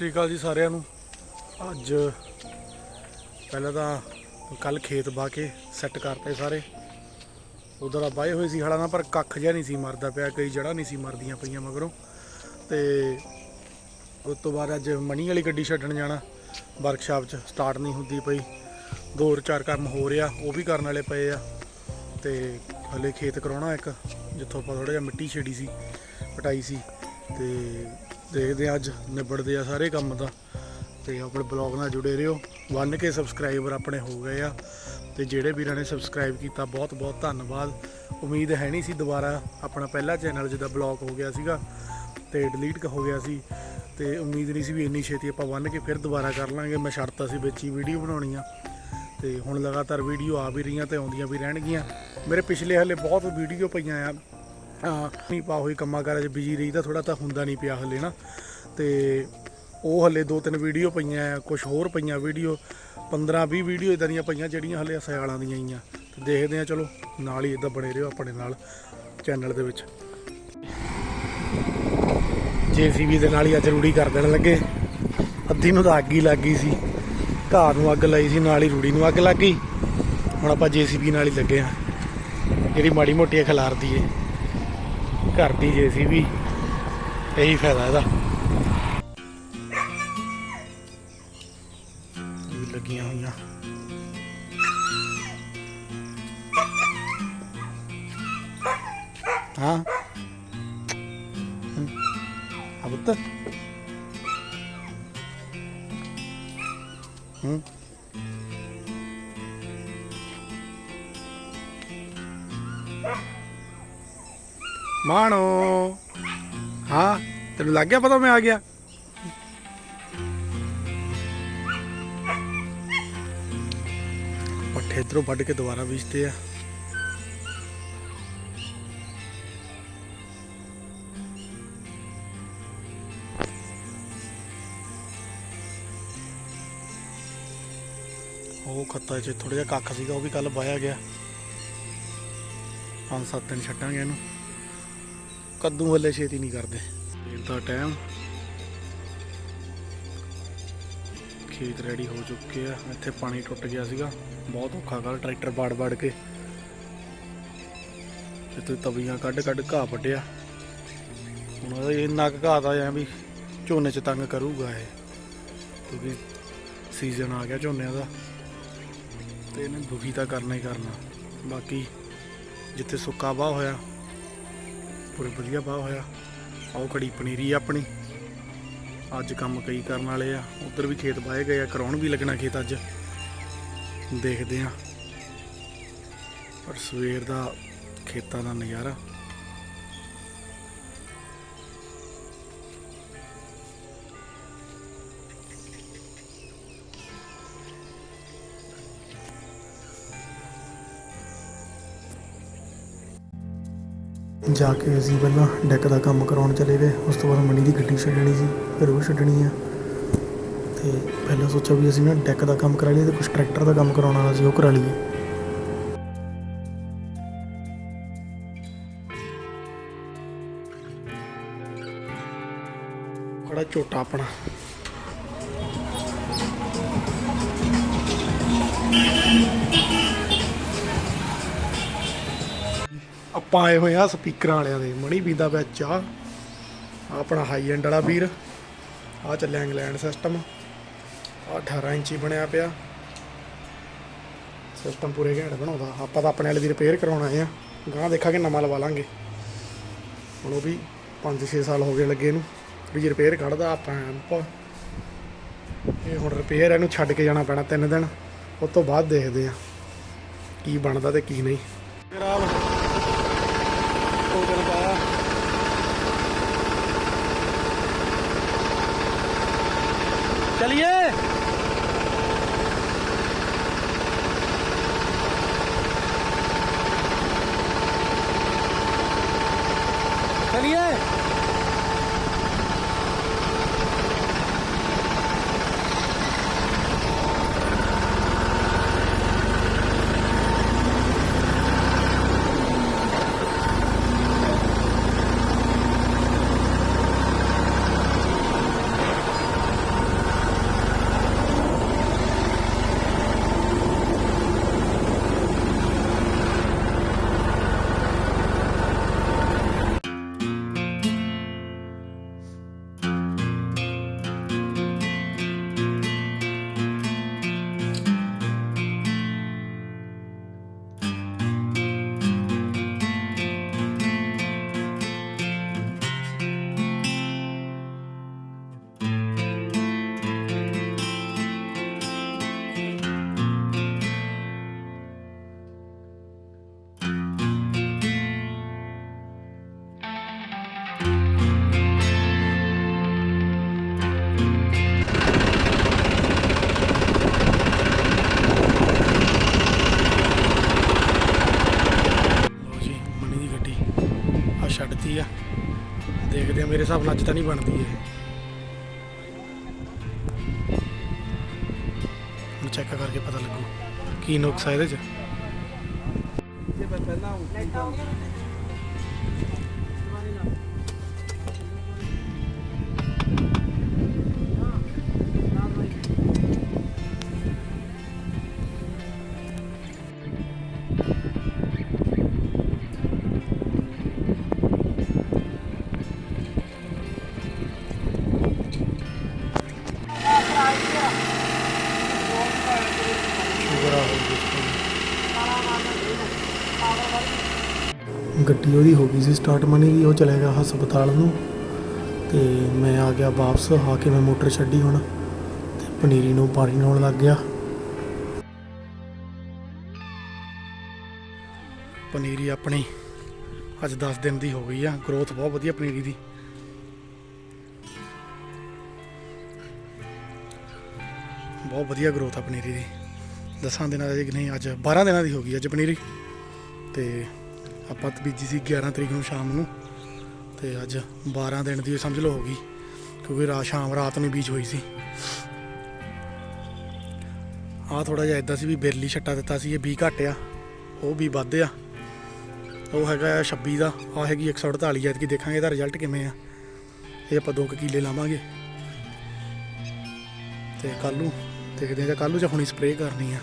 ਸ਼੍ਰੀ ਅਕਾਲ ਜੀ ਸਾਰਿਆਂ ਨੂੰ। ਅੱਜ ਪਹਿਲਾਂ ਤਾਂ ਕੱਲ ਖੇਤ ਬਾ ਕੇ ਸੈੱਟ ਕਰਤੇ ਸਾਰੇ। ਉਧਰ ਆ ਬਾਏ ਹੋਏ ਸੀ ਹਲਾਂ ਨਾ ਪਰ ਕੱਖ ਜਿਹਾ ਨਹੀਂ ਸੀ, ਮਰਦਾ ਪਿਆ, ਕਈ ਜੜ੍ਹਾਂ ਨਹੀਂ ਸੀ ਮਰਦੀਆਂ ਪਈਆਂ ਮਗਰੋਂ। ਤੇ ਉਸ ਤੋਂ ਬਾਅਦ ਅੱਜ ਮਣੀ ਵਾਲੀ ਗੱਡੀ ਛੱਡਣ ਜਾਣਾ। ਵਰਕਸ਼ਾਪ 'ਚ ਸਟਾਰਟ ਨਹੀਂ ਹੁੰਦੀ ਪਈ। ਦੋ ਚਾਰ ਕੰਮ ਹੋ ਰਿਹਾ, ਉਹ ਵੀ ਕਰਨ ਵਾਲੇ ਪਏ ਆ। ਤੇ ਹਲੇ ਖੇਤ ਕਰਾਉਣਾ ਇੱਕ, ਜਿੱਥੋਂ ਆਪਾਂ ਥੋੜਾ ਜਿਹਾ ਮਿੱਟੀ ਛੇੜੀ ਸੀ, ਪਟਾਈ ਸੀ। ਤੇ ਦੇਖਦੇ ਆ ਅੱਜ, ਨਿਬੜਦੇ ਆ ਸਾਰੇ ਕੰਮ ਤਾਂ। ਤੇ ਆਪਣੇ ਬਲੌਗ ਨਾਲ ਜੁੜੇ ਰਹੋ। 1k ਸਬਸਕ੍ਰਾਈਬਰ ਆਪਣੇ ਹੋ ਗਏ ਆ। ਤੇ ਜਿਹੜੇ ਵੀਰਾਂ ਨੇ ਸਬਸਕ੍ਰਾਈਬ ਕੀਤਾ ਬਹੁਤ ਬਹੁਤ ਧੰਨਵਾਦ। ਉਮੀਦ ਹੈ ਨਹੀਂ ਸੀ ਦੁਬਾਰਾ ਆਪਣਾ ਪਹਿਲਾ ਚੈਨਲ ਜਿਹਦਾ ਬਲੌਗ ਹੋ ਗਿਆ ਸੀਗਾ ਤੇ ਡਿਲੀਟ ਹੋ ਗਿਆ ਸੀ। ਤੇ ਉਮੀਦ ਨਹੀਂ ਸੀ ਵੀ ਇੰਨੀ ਛੇਤੀ ਆਪਾਂ 1k ਫਿਰ ਦੁਬਾਰਾ ਕਰ ਲਾਂਗੇ। ਮੈਂ ਛੱਡਤਾ ਸੀ ਵਿੱਚ ਹੀ ਵੀਡੀਓ ਬਣਾਉਣੀ ਆ ਤੇ ਹੁਣ ਲਗਾਤਾਰ ਵੀਡੀਓ ਆ ਵੀ ਰਹੀਆਂ ਤੇ ਆਉਂਦੀਆਂ ਵੀ ਰਹਿਣਗੀਆਂ। ਮੇਰੇ ਪਿਛਲੇ ਹਲੇ ਬਹੁਤ ਵੀਡੀਓ ਪਈਆਂ ਆ। ਨਹੀਂ ਪਾ ਹੋਈ ਕੰਮਾਂ ਕਾਰਾਂ 'ਚ ਬਿਜ਼ੀ ਰਹੀ ਤਾਂ ਥੋੜਾ ਤਾਂ ਹੁੰਦਾ ਨਹੀਂ ਪਿਆ ਹਲੇ ਨਾ। ਤੇ ਉਹ ਹਲੇ ਦੋ ਤਿੰਨ ਵੀਡੀਓ ਪਈਆਂ ਆ ਕੁਝ ਹੋਰ ਪਈਆਂ ਵੀਡੀਓ 15 20 ਵੀਡੀਓ ਇਦਾਂ ਦੀਆਂ ਪਈਆਂ ਜਿਹੜੀਆਂ ਹਲੇ ਸਿਆਲਾਂ ਦੀਆਂ ਹੀ ਆ। ਤੇ ਦੇਖਦੇ ਆ ਚਲੋ, ਨਾਲ ਹੀ ਇਦਾਂ ਬਣੇ ਰਹੋ ਆਪਣੇ ਨਾਲ ਚੈਨਲ ਦੇ ਵਿੱਚ। ਜੀਸੀਬੀ ਦੇ ਨਾਲ ਹੀ ਅੱਜ ਰੂੜੀ ਕਰ ਦੇਣ ਲੱਗੇ। ਅੱਧੀ ਨੂੰ ਤਾਂ ਅੱਗ ਹੀ ਲੱਗ ਗਈ ਸੀ। ਘਾਹ ਨੂੰ ਅੱਗ ਲਾਈ ਸੀ, ਨਾਲ ਹੀ ਰੂੜੀ ਨੂੰ ਅੱਗ ਲੱਗ ਗਈ। ਹੁਣ ਆਪਾਂ ਜੀਸੀਬੀ ਨਾਲ ਹੀ ਲੱਗੇ ਆ ਜਿਹੜੀ ਮਾੜੀ ਮੋਟੀ ਖਿਲਾਰਦੀ ਏ। ਘਰ ਦੀ ਜੀਸੀਬੀ ਇਹੀ ਫਾਇਦਾ ਇਹਦਾ ਇਹ ਵੀ ਲੱਗੀਆਂ ਹੋਈਆਂ ਹਾਂ ਅਬਤ ਹੂੰ ਮਾਣੋ। ਹਾਂ, ਤੈਨੂੰ ਲੱਗ ਗਿਆ ਪਤਾ ਮੈਂ ਆ ਗਿਆ? ਪੱਠੇ ਇਧਰੋਂ ਵੱਢ ਕੇ ਦੁਬਾਰਾ ਬੀਜਦੇ ਆ। ਉਹ ਖੱਤਾ 'ਚ ਥੋੜਾ ਜਿਹਾ ਕੱਖ ਸੀਗਾ, ਉਹ ਵੀ ਕੱਲ ਵਾਇਆ ਗਿਆ। ਪੰਜ ਸੱਤ ਦਿਨ ਛੱਡਾਂਗੇ ਇਹਨੂੰ। ਕੱਦੂ ਹੱਲੇ ਛੇਤੀ ਨਹੀਂ ਕਰਦੇ। ਫੇਰ ਦਾ ਟਾਈਮ ਖੇਤ ਰੈਡੀ ਹੋ ਚੁੱਕੇ ਆ। ਇੱਥੇ ਪਾਣੀ ਟੁੱਟ ਗਿਆ ਸੀਗਾ। ਬਹੁਤ ਔਖਾ ਕੱਲ ਟਰੈਕਟਰ ਬਾੜ ਬਾੜ ਕੇ। ਇੱਥੇ ਤਵੀਆਂ ਕੱਢ ਕੱਢ ਘਾਹ ਵੱਢਿਆ। ਹੁਣ ਉਹਦਾ ਇੰਨਾ ਕੁ ਘਾਹ ਦਾ ਐ ਵੀ ਝੋਨੇ 'ਚ ਤੰਗ ਕਰੂਗਾ ਇਹ। ਕਿਉਂਕਿ ਸੀਜ਼ਨ ਆ ਗਿਆ ਝੋਨਿਆਂ ਦਾ। ਤੇ ਇਹਨੇ ਦੁਖੀ ਤਾਂ ਕਰਨਾ ਹੀ ਕਰਨਾ। ਬਾਕੀ ਜਿੱਥੇ ਸੁੱਕਾ ਬਾਹ ਹੋਇਆ ਪੂਰੇ ਵਧੀਆ ਬਾਹ ਹੋਇਆ। ਆਹ ਕੜੀ ਪਨੀਰੀ ਆ ਆਪਣੀ। ਅੱਜ ਕੰਮ ਕਈ ਕਰਨ ਵਾਲੇ ਆ। ਉਧਰ ਵੀ ਖੇਤ ਵਾਏ ਗਏ ਆ। ਕਰਾਉਣ ਵੀ ਲੱਗਣਾ ਖੇਤ ਅੱਜ। ਦੇਖਦੇ ਆ। ਪਰ ਸਵੇਰ ਦਾ ਖੇਤਾਂ ਦਾ ਨਜ਼ਾਰਾ। ਜਾ ਕੇ ਅਸੀਂ ਪਹਿਲਾਂ ਡੈਕ ਦਾ ਕੰਮ ਕਰਾਉਣ ਚਲੇ ਗਏ। ਉਸ ਤੋਂ ਬਾਅਦ ਮੰਡੀ ਦੀ ਗੱਡੀ ਛੱਡਣੀ ਸੀ, ਫਿਰ ਉਹ ਛੱਡਣੀ ਆ। ਤੇ ਪਹਿਲਾਂ ਸੋਚਿਆ ਵੀ ਅਸੀਂ ਨਾ ਡੈਕ ਦਾ ਕੰਮ ਕਰਾ ਲਈਏ ਤੇ ਕੁਝ ਟਰੈਕਟਰ ਦਾ ਕੰਮ ਕਰਾਉਣ ਵਾਲਾ ਸੀ, ਉਹ ਕਰਾ ਲਈਏ। ਬੜਾ ਝੋਟਾ ਆਪਣਾ। ਆਪਾਂ ਪਾਏ ਹੋਏ ਆ ਸਪੀਕਰਾਂ ਵਾਲਿਆਂ ਦੇ, ਮਣੀ ਪੀਂਦਾ ਪਿਆ ਚਾਹ। ਆਹ ਆਪਣਾ ਹਾਈ ਐਂਡ ਵਾਲਾ ਵੀਰ ਆ ਚੱਲਿਆ ਇੰਗਲੈਂਡ ਸਿਸਟਮ ਆ 18 ਇੰਚੀ ਬਣਿਆ ਪਿਆ। ਸਿਸਟਮ ਪੂਰੇ ਘੈਂਟ ਬਣਾਉਂਦਾ। ਆਪਾਂ ਤਾਂ ਆਪਣੇ ਵਾਲੇ ਦੀ ਰਿਪੇਅਰ ਕਰਾਉਣ ਆਏ ਆ। ਗਾਂ ਦੇਖਾਂਗੇ ਨਵਾਂ ਲਵਾ ਲਾਂਗੇ। ਹੁਣ ਉਹ ਵੀ 5-6 ਸਾਲ ਹੋ ਗਏ ਲੱਗੇ ਇਹਨੂੰ ਵੀ ਰਿਪੇਅਰ ਕੱਢਦਾ ਆਪਾਂ ਆਪਾਂ। ਇਹ ਹੁਣ ਰਿਪੇਅਰ ਇਹਨੂੰ ਛੱਡ ਕੇ ਜਾਣਾ ਪੈਣਾ ਤਿੰਨ ਦਿਨ। ਉਸ ਤੋਂ ਬਾਅਦ ਦੇਖਦੇ ਆ, ਕੀ ਬਣਦਾ ਤੇ ਕੀ ਨਹੀਂ। ਜਨਾਬ ਦੋ ਦਿਨ ਪਾਇਆ ਚਲਿਏ ਨਹੀਂ ਬਣਦੀ ਇਹ। ਹੁਣ ਚੈੱਕ ਕਰਕੇ ਪਤਾ ਲੱਗੂ। ਕੀ ਨੁਕਸ ਆ ਇਹਦੇ 'ਚ? ਸ਼ੂਗਰ ਆ ਗੱਡੀ ਉਹਦੀ ਹੋ ਗਈ ਸੀ ਸਟਾਰਟ ਮਨੀ ਦੀ, ਉਹ ਚਲੇ ਗਿਆ ਹਸਪਤਾਲ ਨੂੰ। ਤੇ ਮੈਂ ਆ ਗਿਆ ਵਾਪਸ, ਆ ਕੇ ਮੈਂ ਮੋਟਰ ਛੱਡੀ ਹੁਣ, ਤੇ ਪਨੀਰੀ ਨੂੰ ਪਾਣੀ ਲਾਉਣ ਲੱਗ ਗਿਆ। ਪਨੀਰੀ ਆਪਣੀ ਅੱਜ 10 ਦਿਨ ਦੀ ਹੋ ਗਈ ਆ ਗਰੋਥ ਬਹੁਤ ਵਧੀਆ ਪਨੀਰੀ ਦੀ। ਬਹੁਤ ਵਧੀਆ ਗਰੋਥ ਆ ਪਨੀਰੀ ਦੀ। ਦਸਾਂ ਦਿਨਾਂ ਦੀ ਨਹੀਂ, ਅੱਜ 12 ਦਿਨਾਂ ਦੀ ਹੋ ਗਈ, ਅੱਜ ਪਨੀਰੀ। ਤੇ ਆਪਾਂ ਬੀਜੀ ਸੀ 11 ਤਰੀਕ ਨੂੰ ਸ਼ਾਮ ਨੂੰ। ਤੇ ਅੱਜ 12 ਦਿਨ ਦੀ ਸਮਝ ਲਓ ਹੋ ਗਈ, ਕਿਉਂਕਿ ਰਾਤ ਸ਼ਾਮ ਰਾਤ ਨੂੰ ਬੀਜ ਹੋਈ ਸੀ। ਆ ਥੋੜਾ ਜਿਹਾ ਇਦਾਂ ਸੀ ਵੀ ਬਿਰਲੀ ਛੱਟਾ ਦਿੱਤਾ ਸੀ, ਇਹ ਬੀ ਘੱਟ ਆ, ਉਹ ਵੀ ਵੱਧ ਆ। ਉਹ ਹੈਗਾ ਆ 26 ਦਾ ਆ ਹੈਗੀ 148 ਐਤਕੀ ਦੇਖਾਂਗੇ ਇਹਦਾ ਰਿਜ਼ਲਟ ਕਿਵੇਂ ਆ। ਇਹ ਆਪਾਂ ਦੋ ਕੁ ਕਿੱਲੇ ਲਾਵਾਂਗੇ। ਤੇ ਕੱਲ ਨੂੰ ਦੇਖਦੇ ਆ ਕੱਲ ਨੂੰ ਜਾਂ ਹੁਣੀ ਸਪਰੇਅ ਕਰਨੀ ਆ।